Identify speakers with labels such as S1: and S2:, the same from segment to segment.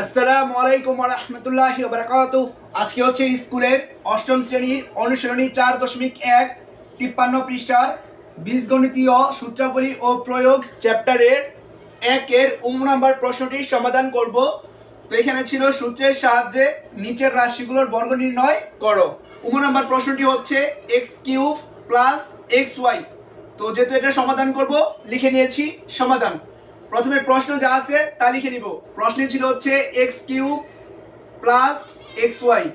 S1: আসসালামু আলাইকুম রহমতুল্লাহ বারাকাত আজকে হচ্ছে স্কুলের অষ্টম শ্রেণির অনুসরণী চার দশমিক এক, তিপ্পান্ন পৃষ্ঠার বীজগণিতীয় সূত্রাবলী ও প্রয়োগ চ্যাপ্টারের একের উম নাম্বার প্রশ্নটির সমাধান করব। তো এখানে ছিল সূত্রের সাহায্যে নিচের রাশিগুলোর বর্গ নির্ণয় করো। উম নাম্বার প্রশ্নটি হচ্ছে X cube plus X Y তো যেহেতু এটা সমাধান করব, লিখে নিয়েছি সমাধান। প্রথমে প্রশ্ন যা আছে তা লিখে নিব। প্রশ্নে ছিল হচ্ছে X cube plus X Y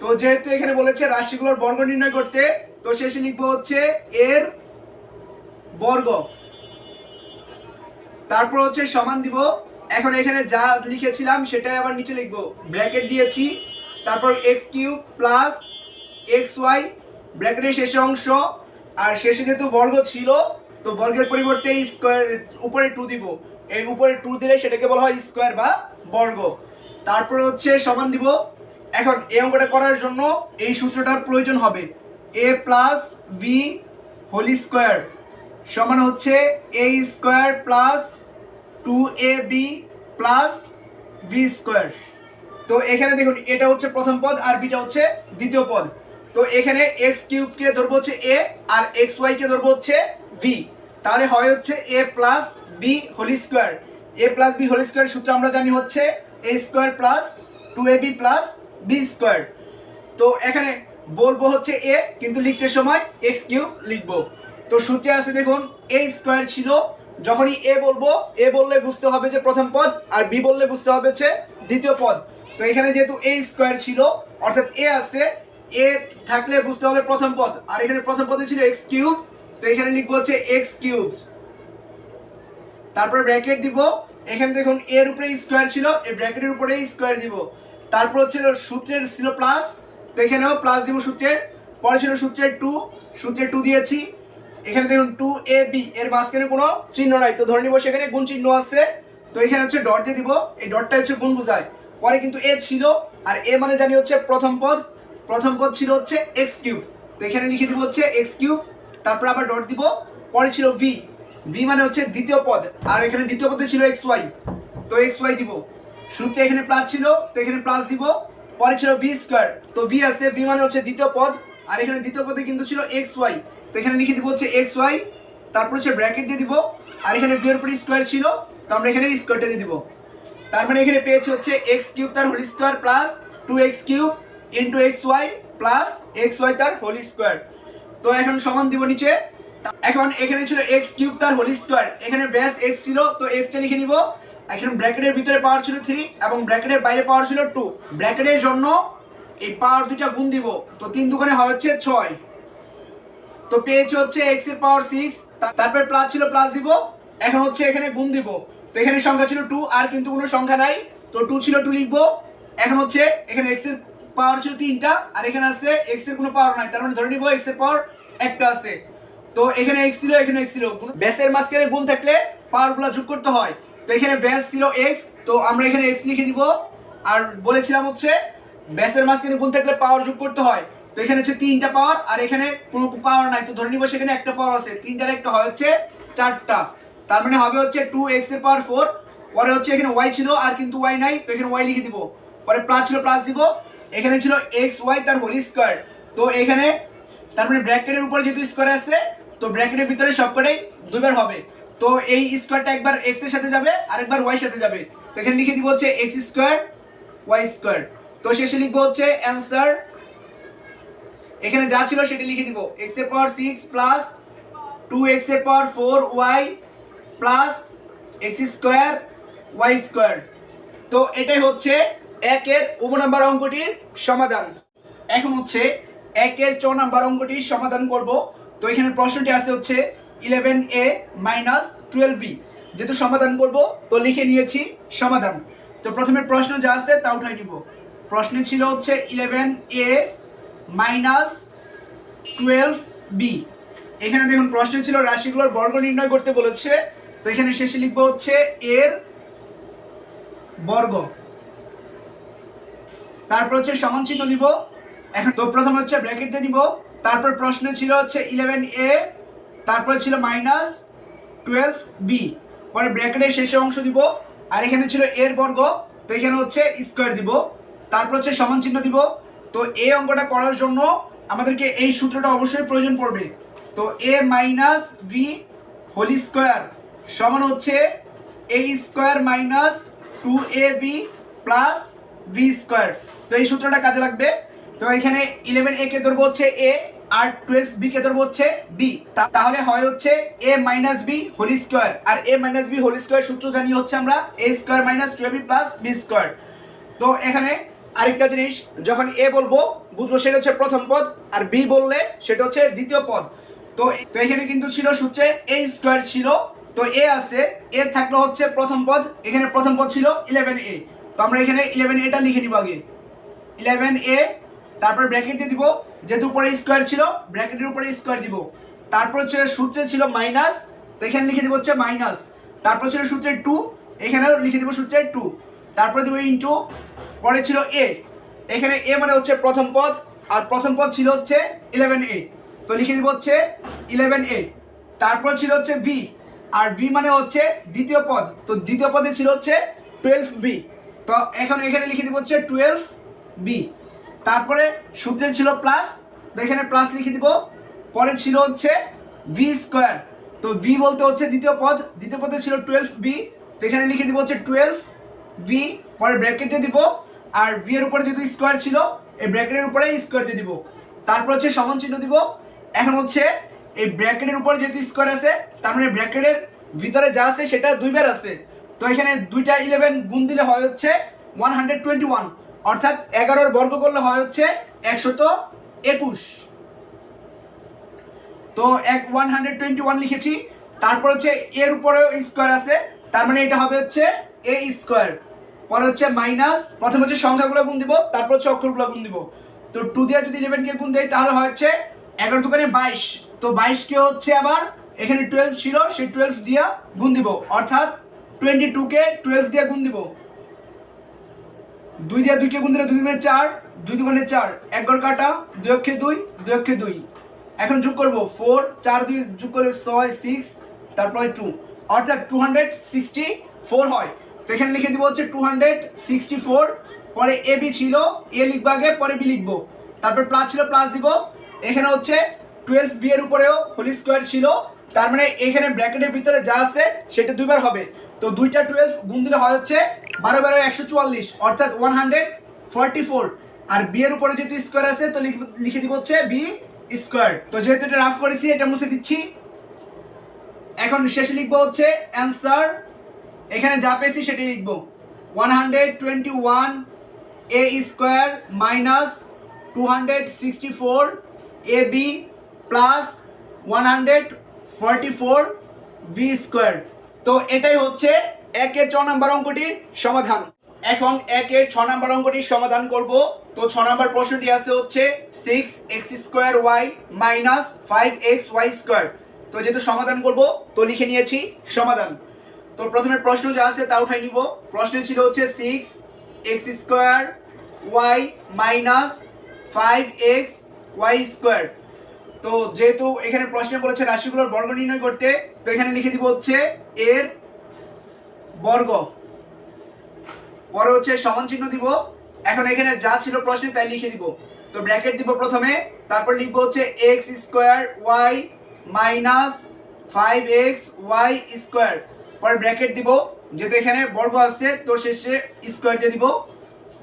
S1: তো যেহেতু এখানে বলেছে রাশিগুলোর বর্গ নির্ণয় করতে, তো শেষে লিখব হচ্ছে এর বর্গ। তারপর হচ্ছে সমান দিব। এখন এখানে যা লিখেছিলাম সেটাই আবার নিচে লিখব। ব্র্যাকেট দিয়েছি। তারপর X cube plus X Y ব্র্যাকেটের শেষে অংশ। আর শেষে যেহেতু বর্গ ছিল তো বর্গের পরিবর্তে স্কোয়ার উপরে টু দিব। এই উপরে টু দিলে সেটাকে বলা হয় স্কোয়ার বা বর্গ। তারপর হচ্ছে সমান দিব। এখন এই অঙ্কটা করার জন্য এই সূত্রটার প্রয়োজন হবে। A plus B whole square সমান হচ্ছে A square plus two A B plus B square তো এখানে দেখুন, এটা হচ্ছে প্রথম পদ আর বিটা হচ্ছে দ্বিতীয় পদ। তো এখানে এক্স কিউবকে ধরবো হচ্ছে এ আর এক্স ওয়াইকে ধরবো হচ্ছে বি তাহলে হয় হচ্ছে A plus B whole square A plus B whole square সূত্র আমরা জানি হচ্ছে A square plus two A B plus B square তো এখানে বলব হচ্ছে এ কিন্তু লিখতে সময় এক্স কিউব লিখব। তো সূত্রে আছে দেখুন এ স্কোয়ার ছিল, যখনই এ বলব এ বললে বুঝতে হবে যে প্রথম পদ, আর বি বললে বুঝতে হবে হচ্ছে দ্বিতীয় পদ। তো এখানে যেহেতু এ স্কোয়ার ছিল, অর্থাৎ এ আছে এ থাকলে বুঝতে হবে প্রথম পদ। আর এখানে প্রথম পদে ছিল এক্স কিউব তো এখানে লিখব হচ্ছে এক্স কিউব তারপর ব্র্যাকেট দিব। এখানে দেখুন এর উপরে স্কোয়ার ছিল, এই ব্র্যাকেটের উপরে স্কোয়ার দিব। তারপর ছিল সূত্রের ছিল প্লাস তো এখানেও প্লাস দিব সূত্রের। পরে ছিল সূত্রের টু সূত্রের টু দিয়েছি। এখানে দেখুন টু এ বি এর মাঝখানে কোনো চিহ্ন নাই। তো ধরে নিব সেখানে গুণ চিহ্ন আছে। তো এখানে হচ্ছে ডট দিয়ে দিব। এই ডটটা হচ্ছে গুণ বোঝায়। পরে কিন্তু এ ছিল, আর এ মানে জানি হচ্ছে প্রথম পদ। প্রথম পদ ছিল হচ্ছে এক্স কিউব তো এখানে লিখে দিব হচ্ছে এক্স কিউব তারপর আবার ডট দিব, পরে ছিল ভি ভি মানে হচ্ছে দ্বিতীয় পদ, আর এখানে দ্বিতীয় পদে ছিল এক্স ওয়াই তো এক্স ওয়াই দিব। শুরুতে এখানে প্লাস ছিল, তো এখানে প্লাস দিব, পরে ছিল ভি স্কোয়ার তো ভি আছে ভি মানে হচ্ছে দ্বিতীয় পদ, আর এখানে দ্বিতীয় পদে কিন্তু ছিল এক্স ওয়াই তো এখানে লিখে দিব হচ্ছে এক্স ওয়াই তারপর হচ্ছে ব্র্যাকেট দিয়ে দিব, আর এখানে ভি এর উপরে স্কোয়ার ছিল, তো আমরা এখানে স্কোয়ারটা দিয়ে দিব। তার মানে এখানে পেয়েছি হচ্ছে এক্স কিউব তার whole square plus two X cube into X Y plus X Y তার হোল স্কোয়ার তো এখন সমান দিব নিচে। এখন এখানে ছিল এক্স কিউব তার হোল স্কোয়ার এখানে ব্যাস এক্স ছিল, তো এক্সটা লিখে নিব। এখন ব্র্যাকেটের ভিতরে পাওয়ার ছিল থ্রি এবং ব্র্যাকেটের বাইরে পাওয়ার ছিল টু ব্র্যাকেটের জন্য এই পাওয়ার দুইটা গুণ দিব, তো তিন হয় হচ্ছে ছয়। তো পেয়েছে হচ্ছে এক্সের পাওয়ার সিক্স তারপর প্লাস ছিল প্লাস দিব। এখন হচ্ছে এখানে গুণ দিব। তো এখানে সংখ্যা ছিল টু আর কিন্তু কোনো সংখ্যা নাই। তো টু ছিল টু লিখব। এখন হচ্ছে এখানে এক্সের পাওয়ার ছিল তিনটা, আর এখানে আছে এক্সের কোনো পাওয়ার নাই, তার মানে ধরে নিব এক্সের পাওয়ার একটা আছে। তো এখানে এক্স ছিল, এখানে এক্স ছিল। ব্যাসের মাঝখানে গুণ থাকলে পাওয়ারগুলা যোগ করতে হয়। তো এখানে ব্যাস ছিল এক্স তো আমরা এখানে এক্স লিখে দিব। আর বলেছিলাম হচ্ছে ব্যাসের মাঝখানে গুণ থাকলে পাওয়ার যোগ করতে হয়। তো এখানে হচ্ছে তিনটা পাওয়ার আর এখানে কোনো পাওয়ার নাই। তো ধরে নিব সেখানে একটা পাওয়ার আছে। তিনটার একটা হয় হচ্ছে চারটা। তার মানে হবে হচ্ছে টু এক্সের পাওয়ার ফোর পরে হচ্ছে এখানে ওয়াই ছিল, আর কিন্তু ওয়াই নাই। তো এখানে ওয়াই লিখে দিব। পরে প্লাস ছিল প্লাস দিব। এখানে ছিল এক্স ওয়াই তার হোল স্কোয়ার তো এখানে তারপরে ব্র্যাকেটের উপরে যেহেতু স্কোয়ার আছে, তো ব্র্যাকেটের ভিতরে সবকটাই দুইবার হবে। তো এই স্কোয়ারটা একবার এক্সের সাথে যাবে, আরেকবার ওয়াই সাথে যাবে। তো এখানে লিখে দিব হচ্ছে এক্স স্কোয়ার ওয়াই স্কোয়ার তো শেষে লিখব হচ্ছে অ্যান্সার এখানে যা ছিল সেটা লিখে দিব। এক্সের পাওয়ার সিক্স প্লাস টু এক্সের power four Y plus X square Y square তো এটাই হচ্ছে একের উপ নাম্বার অঙ্কটির সমাধান। এখন হচ্ছে একের চ নাম্বার অঙ্কটির সমাধান করব। তো এখানে প্রশ্নটি আছে হচ্ছে eleven A minus twelve B যেহেতু সমাধান করব, তো লিখে নিয়েছি সমাধান। তো প্রথমে প্রশ্ন যা আছে তা উঠাই নিব। প্রশ্নে ছিল হচ্ছে eleven A minus twelve B এখানে দেখুন, প্রশ্ন ছিল রাশিগুলোর বর্গ নির্ণয় করতে বলেছে। তো এখানে শেষে লিখব হচ্ছে এর বর্গ। তারপর হচ্ছে সমান চিহ্ন দিব। এখন তো প্রথমে হচ্ছে ব্র্যাকেট দিয়ে দিব। তারপর প্রশ্ন ছিল হচ্ছে ইলেভেন এ তারপরে ছিল মাইনাস টুয়েলভ বি পরে ব্র্যাকেটের শেষে অংশ দিব। আর এখানে ছিল এর বর্গ। তো এখানে হচ্ছে স্কোয়ার দিব। তারপর হচ্ছে সমান চিহ্ন দিব। তো এই অঙ্কটা করার জন্য আমাদেরকে এই সূত্রটা অবশ্যই প্রয়োজন পড়বে। তো A minus B whole square সমান হচ্ছে A square minus two A B plus B square তো এই সূত্রটা কাজে লাগবে। তো এখানে ইলেভেন এ কে ধরবো হচ্ছে এ আর টুয়েলভ বি কে ধরবো হচ্ছে বি তাহলে হয় হচ্ছে A minus B whole square R A minus B whole square সূত্র জানি হচ্ছে আমরা A square minus twelve plus B square তো এখানে আরেকটা জিনিস, যখন এ বলব, বুঝব সেটা হচ্ছে প্রথম পদ, আর বি বললে সেটা হচ্ছে দ্বিতীয় পদ। তো তো এখানে কিন্তু ছিল সূত্রে এ স্কোয়ার ছিল। তো এ আছে এ থাকল হচ্ছে প্রথম পদ, এখানে প্রথম পদ ছিল ইলেভেন এ তো আমরা এখানে ইলেভেন এটা লিখে নিব আগে। ইলেভেন এ তারপর ব্র্যাকেট দিয়ে দিব, যেহেতু উপরে স্কোয়ার ছিল ব্র্যাকেটের উপরে স্কোয়ার দিব। তারপর হচ্ছে সূত্রে ছিল মাইনাস তো এখানে লিখে দিব হচ্ছে মাইনাস তারপর ছিল সূত্রে টু এখানেও লিখে দিব সূত্রের টু তারপর দিব ইন্টু পরে ছিল এ এখানে এ মানে হচ্ছে প্রথম পদ, আর প্রথম পদ ছিল হচ্ছে ইলেভেন এ তো লিখে দিব হচ্ছে ইলেভেন এ তারপর ছিল হচ্ছে বি আর বি মানে হচ্ছে দ্বিতীয় পদ। তো দ্বিতীয় পদে ছিল হচ্ছে টুয়েলভ বি তো এখন এখানে লিখে দিব হচ্ছে টুয়েলভ বি তারপরে সূত্রে ছিল প্লাস তো এখানে প্লাস লিখে দিব। পরে ছিল হচ্ছে বি স্কোয়ার তো বি বলতে হচ্ছে দ্বিতীয় পদ, দ্বিতীয় পদে ছিল টুয়েলভ বি তো এখানে লিখে দিব হচ্ছে টুয়েলভ বি পরে ব্র্যাকেটে দিব। আর বি এর উপরে যেহেতু স্কোয়ার ছিল, এই ব্র্যাকেটের উপরে স্কোয়ার দিয়ে দিব। তারপর হচ্ছে সমান চিহ্ন দিব। এখন হচ্ছে এই ব্র্যাকেটের উপরে যেহেতু স্কোয়ার আছে, তার মানে ব্র্যাকেটের ভিতরে যা আছে সেটা দুইবার আছে। তো এখানে দুইটা ইলেভেন গুণ দিলে হয় হচ্ছে ওয়ান হান্ড্রেড টোয়েন্টি ওয়ান অর্থাৎ এগারোর বর্গ করলে হয় হচ্ছে একশত একুশ। তো এক ওয়ান হান্ড্রেড টোয়েন্টি ওয়ান লিখেছি, তারপর হচ্ছে এর উপরেও স্কোয়ার আছে, তার মানে এটা হবে হচ্ছে এ স্কোয়ার পরে হচ্ছে মাইনাস প্রথমে হচ্ছে সংখ্যাগুলো গুণ দিব, তারপর হচ্ছে অক্ষরগুলো গুণ দিব। তো টু দিয়ে যদি ইলেভেনকে গুণ দেয় তাহলে হয় হচ্ছে এগারো দোকানে বাইশ, তো বাইশকে হচ্ছে আবার এখানে টুয়েলভ ছিল, সেই টুয়েলভ দিয়া গুণ দিব, অর্থাৎ টোয়েন্টি টুকে টুয়েলভ দিয়ে গুণ দিব। দুই দিয়ে দুইকে গুণ দিলে দুই দুগুণে চার, দুই দুগুণে চার। এক গড় কাটা, দুই অক্ষে দুই দুই অক্ষে দুই। এখন যোগ করব ফোর চার দুই যোগ করলে ছয় সিক্স তারপরে টু অর্থাৎ টু হান্ড্রেড সিক্সটি ফোর হয়। তো এখানে লিখে দিব হচ্ছে টু হান্ড্রেড সিক্সটি ফোর পরে এ বি ছিল এ লিখব আগে, পরে বি লিখব। তারপর প্লাস ছিল প্লাস দিব। এখানে হচ্ছে টুয়েলভ বি এর উপরেও হোল স্কোয়ার ছিল। তার মানে এখানে ব্র্যাকেটের ভিতরে যা আছে, সেটা দুইবার হবে। তো দুইটা টুয়েলভ গুণ দিলে হয় হচ্ছে বারো বারো একশো চুয়াল্লিশ, অর্থাৎ ওয়ান হান্ড্রেড ফর্টি ফোর আর বি এর উপরে যেহেতু স্কোয়ার আছে, তো লিখ- দিব হচ্ছে বি স্কোয়ার তো যেহেতু এটা রাফ করেছি, এটা মুছে দিচ্ছি। এখন শেষে লিখব হচ্ছে অ্যান্সার এখানে যা পেয়েছি সেটাই লিখব। One hundred twenty one A square minus two hundred sixty four A B plus one hundred forty four B square তো এটাই হচ্ছে একের ছ নম্বর অঙ্কটির সমাধান। এখন একের ছ নম্বর অঙ্কটির সমাধান করব। তো ছ নম্বর প্রশ্নটি আছে হচ্ছে six X square Y minus five X Y square তো যেহেতু সমাধান করব, তো লিখে নিয়েছি সমাধান। তো প্রথমে প্রশ্ন যা আছে তা উঠাই নিব। প্রশ্ন ছিল হচ্ছে six X square Y minus five X Y square তো যেহেতু এখানে প্রশ্নে বলেছে রাশিগুলোর বর্গ নির্ণয় করতে, তো এখানে লিখে দিব হচ্ছে এর বর্গ। পরে হচ্ছে সমান চিহ্ন দিব। এখন এখানে যা ছিল প্রশ্নে তাই লিখে দিব। তো ব্র্যাকেট দিব প্রথমে, তারপর লিখব হচ্ছে X square Y minus five X Y square. পরে ব্র্যাকেট দিব, যেহেতু এখানে বর্গ আছে, তো শেষে স্কোয়ার দিয়ে দিব।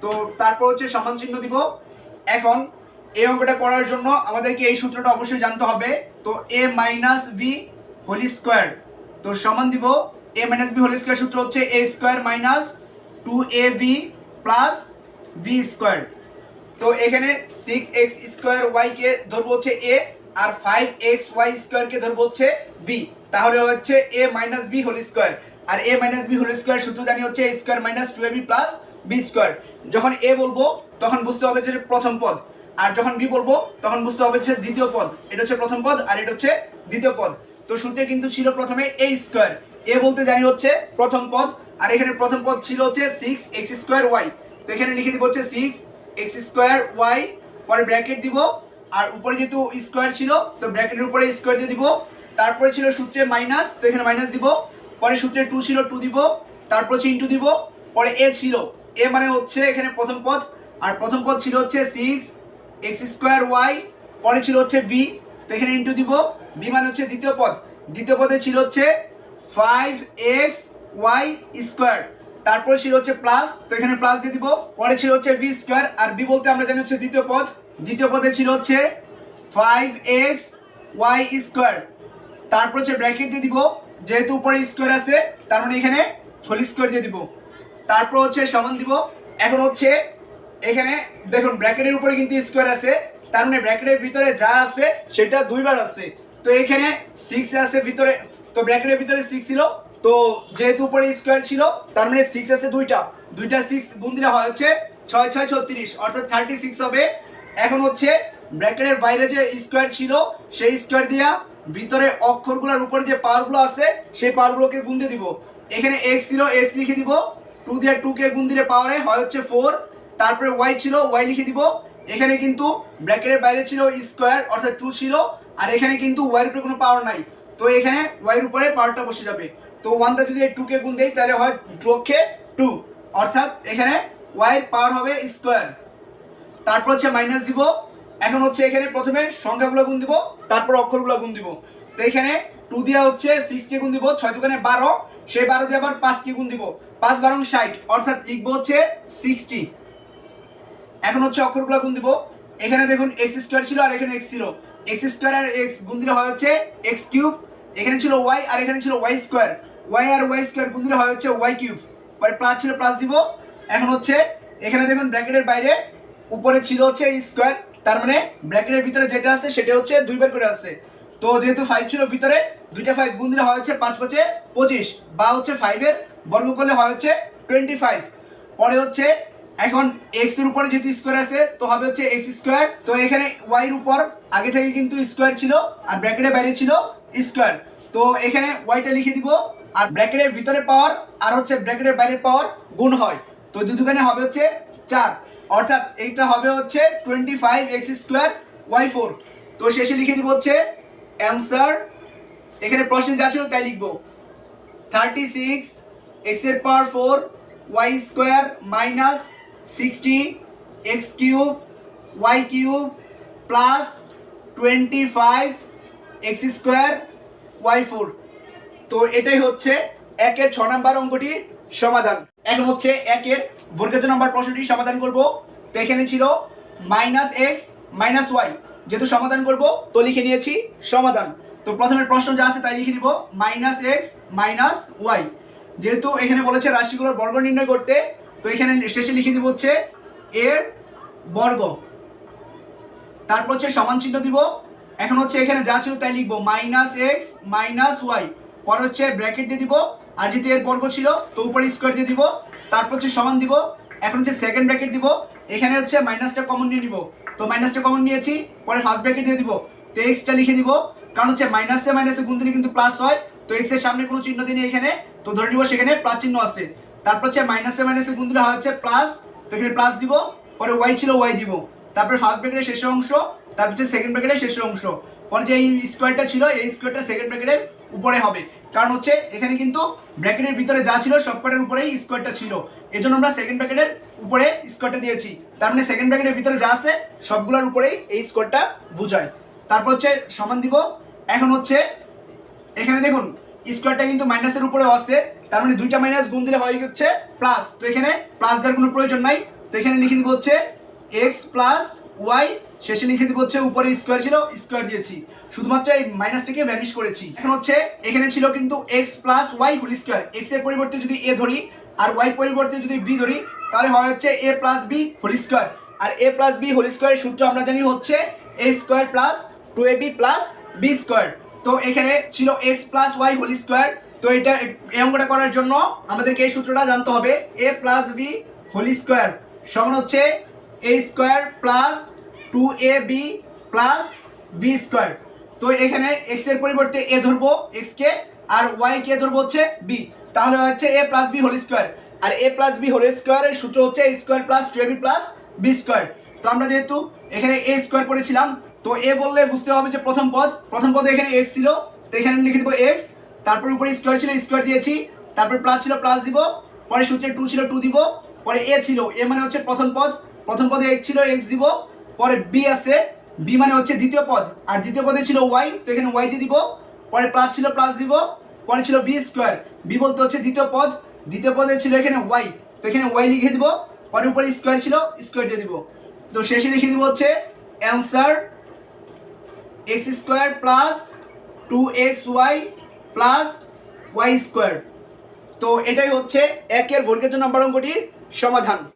S1: তো তারপর হচ্ছে সমান চিহ্ন দিব। এখন এই অঙ্কটা করার জন্য আমাদেরকে এই সূত্রটা অবশ্যই জানতে হবে। তো A minus B whole square তো সমান দিব A minus B whole square সূত্র হচ্ছে A square minus two A B plus B square তো এখানে সিক্স এক্স স্কোয়ার ওয়াইকে ধরবো হচ্ছে এ আর ফাইভ এক্স ওয়াই স্কোয়ারকে ধরবো হচ্ছে বি তাহলে হচ্ছে A minus B whole square R A minus B whole square সূত্র জানি হচ্ছে A square minus two A B plus B square যখন এ বলব, তখন বুঝতে হবে যে প্রথম পদ। আর যখন বি বলব, তখন বুঝতে হবে যে দ্বিতীয় পদ। এটা হচ্ছে প্রথম পদ আর এটা হচ্ছে দ্বিতীয় পদ। তো সূত্রে কিন্তু ছিল প্রথমে এ স্কোয়ার এ বলতে জানি হচ্ছে প্রথম পদ। আর এখানে প্রথম পদ ছিল হচ্ছে সিক্স এক্স স্কোয়ার ওয়াই তো এখানে লিখে দিব হচ্ছে সিক্স এক্স স্কোয়ার ওয়াই পরে ব্র্যাকেট দিব। আর উপরে যেহেতু স্কোয়ার ছিল, তো ব্র্যাকেটের উপরে স্কোয়ার দিয়ে দিব। তারপরে ছিল সূত্রে মাইনাস তো এখানে মাইনাস দিব। পরে সূত্রে টু ছিল টু দিব। তারপর হচ্ছে ইন্টু দিব। পরে এ ছিল। এ মানে হচ্ছে এখানে প্রথম পদ। আর প্রথম পদ ছিল হচ্ছে সিক্স এক্স স্কোয়ার ওয়াই, পরে ছিল হচ্ছে বি, তো এখানে ইন্টু দিব। বি মানে হচ্ছে দ্বিতীয় পদ। দ্বিতীয় পদে ছিল হচ্ছে ফাইভ এক্স ওয়াই স্কোয়ার তারপরে ছিল হচ্ছে প্লাস তো এখানে প্লাস দিয়ে দিব। পরে ছিল হচ্ছে বি স্কোয়ার আর বি বলতে আমরা জানি হচ্ছে দ্বিতীয় পদ। দ্বিতীয় পদে ছিল হচ্ছে ফাইভ এক্স ওয়াই স্কোয়ার তারপর হচ্ছে ব্র্যাকেট দিয়ে দিব। যেহেতু উপরে স্কোয়ার আছে, তার মানে এখানে হোল স্কোয়ার দিয়ে দিব। তারপর হচ্ছে সমান দিব। এখন হচ্ছে এখানে দেখুন ব্র্যাকেটের উপরে কিন্তু স্কোয়ার আছে, তার মানে ব্র্যাকেটের ভিতরে যা আছে সেটা দুইবার আছে। তো এখানে সিক্স আছে ভিতরে, তো ব্র্যাকেটের ভিতরে সিক্স ছিল, তো যেহেতু উপরে স্কোয়ার ছিল, তার মানে সিক্স আছে দুইটা। দুইটা সিক্স গুণ দিলে হয় হচ্ছে ছয় ছয়, ছত্রিশ, অর্থাৎ থার্টি সিক্স হবে। এখন হচ্ছে ব্র্যাকেটের বাইরে যে স্কোয়ার ছিল, সেই স্কোয়ার দিয়া ভিতরে অক্ষরগুলোর উপরে যে পাওয়ারগুলো আছে, সেই পাওয়ারগুলোকে গুণ দিয়ে দিব। এখানে এক্স ছিল এক্স লিখে দিব। টু দিয়ে টু কে গুণ দিলে পাওয়ারে হয় হচ্ছে ফোর তারপরে ওয়াই ছিল ওয়াই লিখে দিব। এখানে কিন্তু ব্র্যাকেটের বাইরে ছিল স্কোয়ার, অর্থাৎ টু ছিল। আর এখানে কিন্তু ওয়াইয়ের উপরে কোনো পাওয়ার নাই। তো এখানে ওয়াইয়ের উপরে পাওয়ারটা বসে যাবে। তো ওয়ানটা যদি টু কে গুণ দেই, তাহলে হয় টু অক্ষে টু অর্থাৎ এখানে ওয়াইয়ের পাওয়ার হবে স্কোয়ার। তারপর হচ্ছে মাইনাস দিব। এখন হচ্ছে এখানে প্রথমে সংখ্যাগুলো গুণ দিব, তারপর অক্ষরগুলো গুণ দিব। তো এখানে টু দিয়া হচ্ছে সিক্স কে গুণ দিব, ছয় দোকানে বারো। সেই বারো দিয়ে আবার পাঁচ কে গুণ দিব। পাঁচ বারং ষাট, অর্থাৎ লিখব হচ্ছে সিক্সটি এখন হচ্ছে অক্ষরগুলো গুণ দিব। এখানে দেখুন এক্স স্কোয়ার ছিল আর এখানে এক্স ছিল। এক্স স্কোয়ার আর এক্স গুণ দিলে হয় হচ্ছে এক্স কিউব এখানে ছিল ওয়াই আর এখানে ছিল ওয়াই স্কোয়ার ওয়াই আর ওয়াই স্কোয়ার গুণ দিলে হয় হচ্ছে ওয়াই কিউব পরে প্লাস ছিল প্লাস দিব। এখন হচ্ছে এখানে দেখুন ব্র্যাকেটের বাইরে উপরে ছিল হচ্ছে স্কোয়ার তার মানে ব্র্যাকেটের ভিতরে যেটা আছে সেটা হচ্ছে দুইবার করে আছে। তো যেহেতু ফাইভ ছিল ভিতরে, দুইটা ফাইভ গুণ দিলে হয় হচ্ছে পাঁচ পাঁচে পঁচিশ, বা হচ্ছে ফাইভের বর্গ করলে হয় হচ্ছে টোয়েন্টি ফাইভ পরে হচ্ছে এখন এক্সের উপরে যেহেতু স্কোয়ার আছে, তো হবে হচ্ছে এক্স স্কোয়ার তো এখানে ওয়াই এর উপর, আগে থেকে কিন্তু স্কোয়ার ছিল, আর ব্র্যাকেটের বাইরে ছিল স্কোয়ার তো এখানে ওয়াইটা লিখে দিব, আর ব্র্যাকেটের ভিতরে পাওয়ার আর হচ্ছে ব্র্যাকেটের বাইরের পাওয়ার গুণ হয়। তো দুই দুখানে হবে হচ্ছে চার। অর্থাৎ এইটা হবে হচ্ছে twenty five X square Y four তো শেষে লিখে দিব হচ্ছে অ্যান্সার এখানে প্রশ্নে যা ছিল তাই লিখব। থার্টি সিক্স এক্সের power four Y square minus sixty X cube Y cube plus twenty five X square Y four তো এটাই হচ্ছে একের ছ নাম্বার অঙ্কটির সমাধান। এখন হচ্ছে একের বর্গের নাম্বার প্রশ্নটি সমাধান করব, তো এখানে ছিল মাইনাস এক্স মাইনাস ওয়াই যেহেতু সমাধান করব, তো লিখে নিয়েছি সমাধান। তো প্রথমে প্রশ্ন যা আছে তাই লিখে নিব মাইনাস এক্স মাইনাস ওয়াই যেহেতু এখানে বলেছে রাশিগুলোর বর্গ নির্ণয় করতে তো এখানে শেষে লিখে দিব হচ্ছে এর বর্গ। তারপর হচ্ছে সমান চিহ্ন দিব। এখন হচ্ছে এখানে যা ছিল তাই লিখব। Minus X minus Y. পর হচ্ছে ব্র্যাকেট দিয়ে দিব। আর যেহেতু এর বর্গ ছিল, তো উপরে স্কোয়ার দিয়ে দিব। তারপর হচ্ছে সমান দিব। এখন হচ্ছে সেকেন্ড ব্র্যাকেট দিব। এখানে হচ্ছে মাইনাসটা কমন নিয়ে নিব। তো মাইনাসটা কমন নিয়েছি। পরে ফার্স্ট ব্র্যাকেট দিয়ে দিব। তো এক্সটা লিখে দিব। কারণ হচ্ছে মাইনাসে মাইনাসে গুণ দিলে কিন্তু প্লাস হয়। তো এক্সের সামনে কোনো চিহ্ন দিই এখানে। তো ধরে নিব সেখানে প্লাস চিহ্ন আছে। তারপর হচ্ছে মাইনাসে মাইনাসে গুণ দিলে হচ্ছে প্লাস তো এখানে প্লাস দিব, পরে ওয়াই ছিল ওয়াই দিব। তারপরে ফার্স্ট ব্র্যাকেটের শেষের অংশ, তারপর হচ্ছে সেকেন্ড ব্র্যাকেটের শেষের অংশ। পরে যে এই স্কোয়ারটা ছিল, এই স্কোয়ারটা সেকেন্ড ব্র্যাকেটের উপরে হবে। কারণ হচ্ছে এখানে কিন্তু ব্র্যাকেটের ভিতরে যা ছিল সবকটার উপরেই স্কোয়ারটা ছিল। এজন্য আমরা সেকেন্ড ব্র্যাকেটের উপরে স্কোয়ারটা দিয়েছি। তার মানে সেকেন্ড ব্র্যাকেটের ভিতরে যা আছে, সবগুলোর উপরেই এই স্কোয়ারটা বোঝায়। তারপর হচ্ছে সমান দিব। এখন হচ্ছে, এখানে দেখুন স্কোয়ারটা কিন্তু মাইনাসের উপরে আছে, তার মানে দুইটা মাইনাস গুণ দিলে হয়ে হচ্ছে প্লাস তো এখানে প্লাস দেওয়ার কোনো প্রয়োজন নাই। তো এখানে লিখে দিব হচ্ছে এক্স প্লাস ওয়াই শেষে লিখে দিব হচ্ছে উপরে স্কোয়ার ছিল, স্কোয়ার দিয়েছি। শুধুমাত্র এই মাইনাসটাকে ভ্যানিশ করেছি। এখন হচ্ছে এখানে ছিল কিন্তু X plus Y whole square এক্সের পরিবর্তে যদি এ ধরি আর ওয়াই পরিবর্তে যদি বি ধরি, তাহলে হয় হচ্ছে A plus B whole square R A plus B whole স্কোয়ারের সূত্র আমরা জানি হচ্ছে A square plus two A B plus B square তো এখানে ছিল X plus Y whole square তো এটা এই অঙ্কটা করার জন্য আমাদেরকে এই সূত্রটা জানতে হবে A plus B whole square সমান হচ্ছে A square plus two A B plus B square তো এখানে এক্সের পরিবর্তে এ ধরবো এক্স কে, আর ওয়াই কে ধরবো হচ্ছে বি তাহলে হচ্ছে A plus B whole square R A plus B whole স্কোয়ারের সূত্র হচ্ছে A square plus two A B plus B square তো আমরা যেহেতু এখানে এ স্কোয়ার পড়েছিলাম তো এ বললে বুঝতে হবে যে প্রথম পদ, প্রথম পদে এখানে এক্স ছিল, তো এখানে লিখে দেবো এক্স তারপর উপরে স্কোয়ার ছিল স্কোয়ার দিয়েছি, তারপর প্লাস ছিল প্লাস দিব, পরে সূত্রে টু ছিল টু দিব, পরে এ ছিল এ মানে হচ্ছে প্রথম পদ, প্রথম পদে এক্স ছিল এক্স দিব, পরে বি আছে বি মানে হচ্ছে দ্বিতীয় পদ, আর দ্বিতীয় পদে ছিল ওয়াই তো এখানে ওয়াই দিয়ে দিব, পরে প্লাস ছিল প্লাস দিব, পরে ছিল বি স্কোয়ার বি বলতে হচ্ছে দ্বিতীয় পদ, দ্বিতীয় পদে ছিল এখানে ওয়াই তো এখানে ওয়াই লিখে দিব, পরে উপরে স্কোয়ার ছিল স্কোয়ার দিয়ে দিব, তো শেষে লিখে দিব হচ্ছে answer X square plus two X Y plus Y square তো এটাই হচ্ছে একের জন্য নাম্বার অঙ্কটির সমাধান।